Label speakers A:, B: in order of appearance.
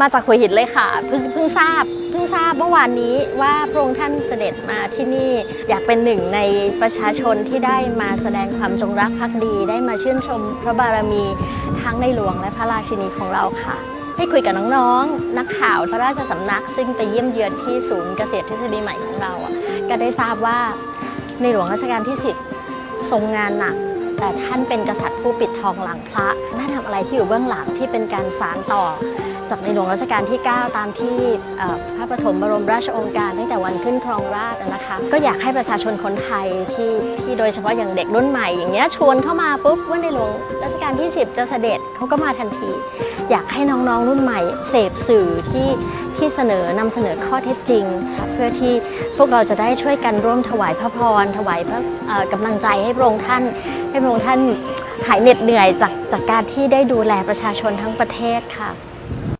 A: มาจากหัวหินเลยค่ะเพิ่งเพิ่งทราบเพิ่งทราบเมื่อวานนี้ว่าพระองค์ท่านเสด็จมาที่นี่อยากเป็นหนึ่งในประชาชนที่ได้มาแสดงความจงรักภักดี ได้มาชื่นชมพระบารมีทั้งในหลวงและพระราชินีของเราค่ะให้คุยกับน้องๆ นักข่าวพระราชสำนัก ซึ่งไปเยี่ยมเยือนที่ศูนย์เกษตรทฤษฎีใหม่ของเราอะก็ได้ทราบว่าในหลวงรัชกาลที่ 10 ทรงงานหนัก แต่ท่านเป็นกษัตริย์ผู้ปิดทองหลังพระน่าทำอะไรที่อยู่เบื้องหลังที่เป็นการสานต่อ จากในหลวงรัชกาลที่ 9 ตามที่พระปฐมบรมราชโองการตั้งแต่วันขึ้นครองราชย์นะคะก็อยากให้ประชาชนคนไทยที่ที่โดยเฉพาะอย่างเด็กรุ่นใหม่อย่างเงี้ยชวนเข้ามาปุ๊บว่าในหลวงรัชกาลที่ 10 จะเสด็จเขาก็มาทันที อยากให้น้องๆรุ่นใหม่ เสพสื่อที่ที่เสนอนำเสนอข้อเท็จจริง เพื่อที่พวกเราจะได้ช่วยกันร่วมถวายพระพรถวายพระกำลังใจให้พระองค์ท่าน ให้พระองค์ท่านหายเหน็ดเหนื่อยจากจากการที่ได้ดูแลประชาชนทั้งประเทศค่ะ